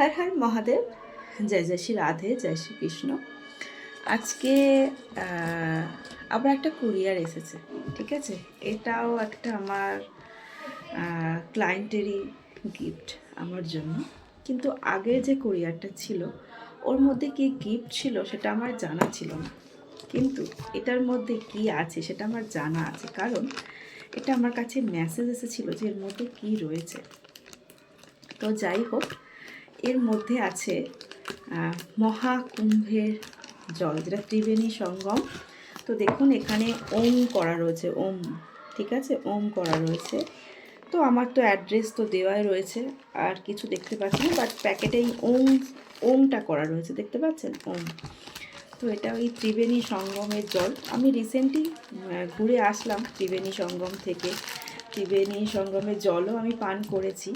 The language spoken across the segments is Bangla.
হর হ্যাঁ মহাদেব। জয় জয় শ্রী রাধে, জয় শ্রী কৃষ্ণ। আজকে আবার একটা কুরিয়ার এসেছে, ঠিক আছে? এটাও একটা আমার ক্লায়েন্টেরই গিফট আমার জন্য। কিন্তু আগের যে কুরিয়ারটা ছিল, ওর মধ্যে কি গিফট ছিল সেটা আমার জানা ছিল না। কিন্তু এটার মধ্যে কি আছে সেটা আমার জানা আছে। কারণ এটা আমার কাছে মেসেজ এসেছিল যে এর মধ্যে কি রয়েছে। তো যাই হোক এর মধ্যে আছে মহাকুম্ভের জল, যেটা ত্রিবেণী সঙ্গম। তো দেখুন, এখানে ওম করা রয়েছে, ওম, ঠিক আছে? ওম করা রয়েছে। তো আমার তো অ্যাড্রেস তো দেওয়াই রয়েছে, আর কিছু দেখতে পাচ্ছি না বাট প্যাকেটে এই ওম, ওমটা করা রয়েছে, দেখতে পাচ্ছেন? ওম। তো এটা ওই ত্রিবেণী সঙ্গমের জল। আমি রিসেন্টলি ঘুরে আসলাম ত্রিবেণী সঙ্গম থেকে। ত্রিবেণী সঙ্গমের জলও আমি পান করেছি।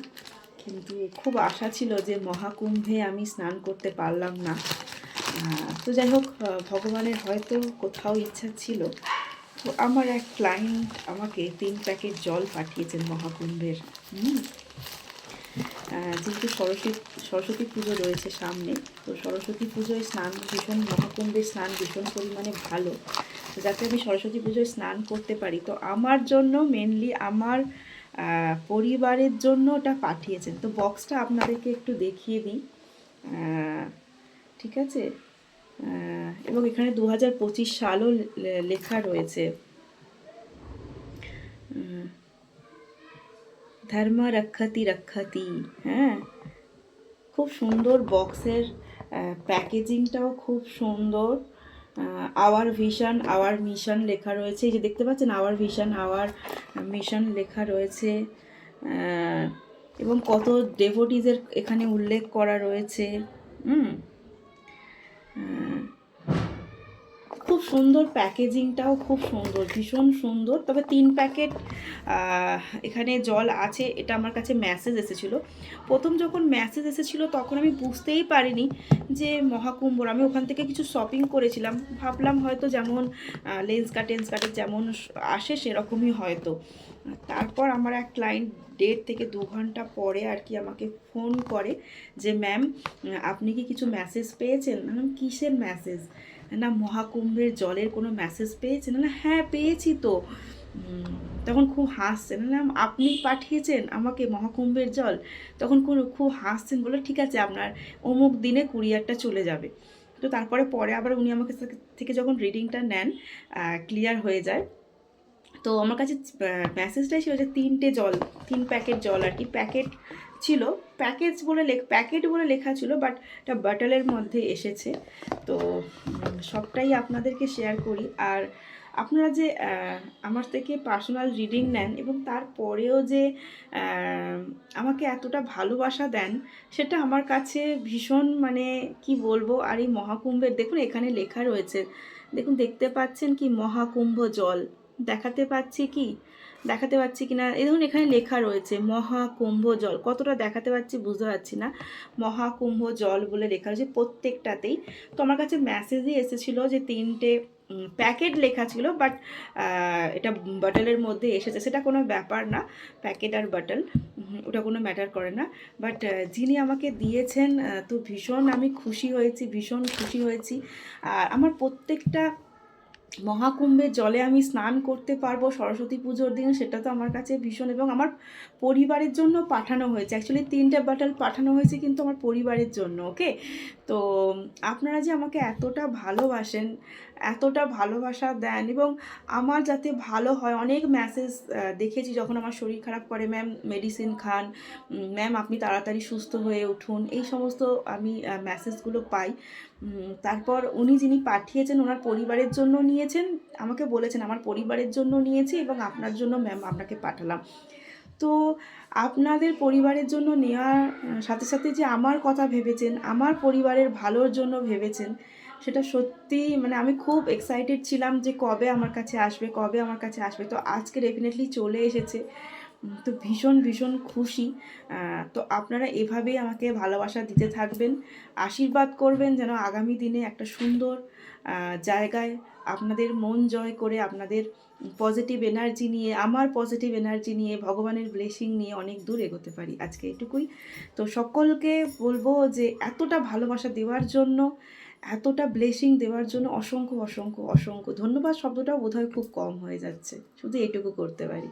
কিন্তু খুব আশা ছিল যে মহাকুম্ভে আমি স্নান করতে পারলাম না। তো যাই হোক ভগবানের হয়তো কোথাও ইচ্ছা ছিল। তো আমার এক ক্লায়েন্ট আমাকে তিন প্যাকেট জল পাঠিয়েছেন মহাকুম্ভের। যেহেতু সরস্বতী সরস্বতী পুজো রয়েছে সামনে, তো সরস্বতী পুজোয় স্নান ভীষণ, মহাকুম্ভের স্নান ভীষণ পরিমাণে ভালো। যাতে আমি সরস্বতী পুজোয় স্নান করতে পারি, তো আমার জন্য মেনলি আমার পরিবারের জন্য ওটা পাঠিয়েছেন। তো বক্সটা আপনাদেরকে একটু দেখিয়ে দিই। ঠিক আছে? এবং এখানে দু হাজার পঁচিশ সালও লেখা রয়েছে। ধর্ম রক্ষতি রক্ষতি হ্যাঁ? খুব সুন্দর বক্সের প্যাকেজিংটাও খুব সুন্দর। আওয়ার ভিশন আওয়ার মিশন লেখা রয়েছে। এই যে দেখতে পাচ্ছেন আওয়ার ভিশন আওয়ার মিশন লেখা রয়েছে। এবং কত ডেভোটিজের এখানে উল্লেখ করা রয়েছে। হুম? খুব সুন্দর প্যাকেজিংটাও খুব সুন্দর ভীষণ সুন্দর। তবে তিন প্যাকেট এখানে জল আছে এটা আমার কাছে মেসেজ এসেছিল। প্রথম যখন মেসেজ এসেছিল তখন আমি বুঝতেই পারিনি যে মহাকুম্ভর আমি ওখান থেকে কিছু শপিং করেছিলাম। ভাবলাম হয়তো যেমন লেন্স কাট টেন্স যেমন আসে সেরকমই হয়তো। তারপর আমার এক ক্লায়েন্ট দেড় থেকে দু ঘণ্টা পরে আর কি আমাকে ফোন করে যে ম্যাম আপনি কি কিছু মেসেজ পেয়েছেন? বললাম, কিসের মেসেজ না মহাকুম্ভের জলের কোনো মেসেজ পেয়েছেন না হ্যাঁ পেয়েছি তো। তখন খুব হাসছেন না আপনি পাঠিয়েছেন আমাকে মহাকুম্ভের জল। তখন খুব- খুব হাসছেন। বলে ঠিক আছে, আপনার অমুক দিনে কুরিয়ারটা চলে যাবে। তো তারপরে, পরে আবার উনি আমাকে থেকে যখন রিডিংটা নেন ক্লিয়ার হয়ে যায় তো আমার কাছে মেসেজটাই ছিল যে তিনটে জল, তিন প্যাকেট জল আর কি। প্যাকেট ছিল প্যাকেজ বলে লেখ প্যাকেট বলে লেখা ছিল বাট এটা বাটলের মধ্যে এসেছে। তো সবটাই আপনাদেরকে শেয়ার করি। আর আপনারা যে আমার থেকে পার্সোনাল রিডিং নেন এবং তারপরেও যে আমাকে এতটা ভালোবাসা দেন, সেটা আমার কাছে ভীষণ মানে কি বলব, আর এই মহাকুম্ভের, দেখুন এখানে লেখা রয়েছে। দেখুন, দেখতে পাচ্ছেন কি মহাকুম্ভ জল। দেখাতে পাচ্ছি কি? দেখাতে পাচ্ছি কি না? এই দেখুন এখানে লেখা রয়েছে, মহাকুম্ভ জল। কতটা দেখাতে পাচ্ছি বুঝতে পারছি না। মহাকুম্ভ জল বলে লেখা রয়েছে প্রত্যেকটাতেই। তো আমার কাছে মেসেজই এসেছিল যে তিনটে প্যাকেট লেখা ছিল বাট এটা বাটলের মধ্যে এসেছে। সেটা কোনো ব্যাপার না প্যাকেট আর বাটল ওটা কোনো ম্যাটার করে না। বাট যিনি আমাকে দিয়েছেন তো ভীষণ আমি খুশি হয়েছি, ভীষণ খুশি হয়েছি। আর আমার প্রত্যেকটা মহাকুম্ভের জলে আমি স্নান করতে পারব সরস্বতী পুজোর দিন, সেটা তো আমার কাছে ভীষণ এবং আমার পরিবারের জন্য পাঠানো হয়েছে। অ্যাকচুয়ালি তিনটে বাটল পাঠানো হয়েছে কিন্তু আমার পরিবারের জন্য ওকে তো আপনারা যে আমাকে এতটা ভালোবাসেন, এতটা ভালোবাসা দেন এবং আমার যাতে ভালো হয়, অনেক মেসেজ দেখেছি যখন আমার শরীর খারাপ করে ম্যাম মেডিসিন খান ম্যাম আপনি তাড়াতাড়ি সুস্থ হয়ে উঠুন। এই সমস্ত আমি মেসেজগুলো পাই। তারপর উনি যিনি পাঠিয়েছেন, ওনার পরিবারের জন্য নিয়েছেন, আমাকে বলেছেন, আমার পরিবারের জন্য নিয়েছি এবং আপনার জন্য ম্যাম আপনাকে পাঠালাম। তো আপনাদের পরিবারের জন্য নেওয়ার সাথে সাথে যে আমার কথা ভেবেছেন, আমার পরিবারের ভালোর জন্য ভেবেছেন, সেটা সত্যি মানে আমি খুব এক্সাইটেড ছিলাম যে কবে আমার কাছে আসবে, কবে আমার কাছে আসবে। তো আজকে ডেফিনেটলি চলে এসেছে। তো ভীষণ ভীষণ খুশি। তো আপনারা এভাবেই আমাকে ভালোবাসা দিতে থাকবেন। আশীর্বাদ করবেন যেন আগামী দিনে একটা সুন্দর জায়গায় আপনাদের মন জয় করে, আপনাদের পজিটিভ এনার্জি নিয়ে, আমার পজিটিভ এনার্জি নিয়ে, ভগবানের ব্লেসিং নিয়ে অনেক দূর এগোতে পারি। আজকে এটুকুই। তো সকলকে বলব যে এতটা ভালোবাসা দেওয়ার জন্য, এতটা ব্লেসিং দেওয়ার জন্য অসংখ্য অসংখ্য অসংখ্য ধন্যবাদ। শব্দটাও বোধহয় খুব কম হয়ে যাচ্ছে। শুধু এটুকু করতে পারি।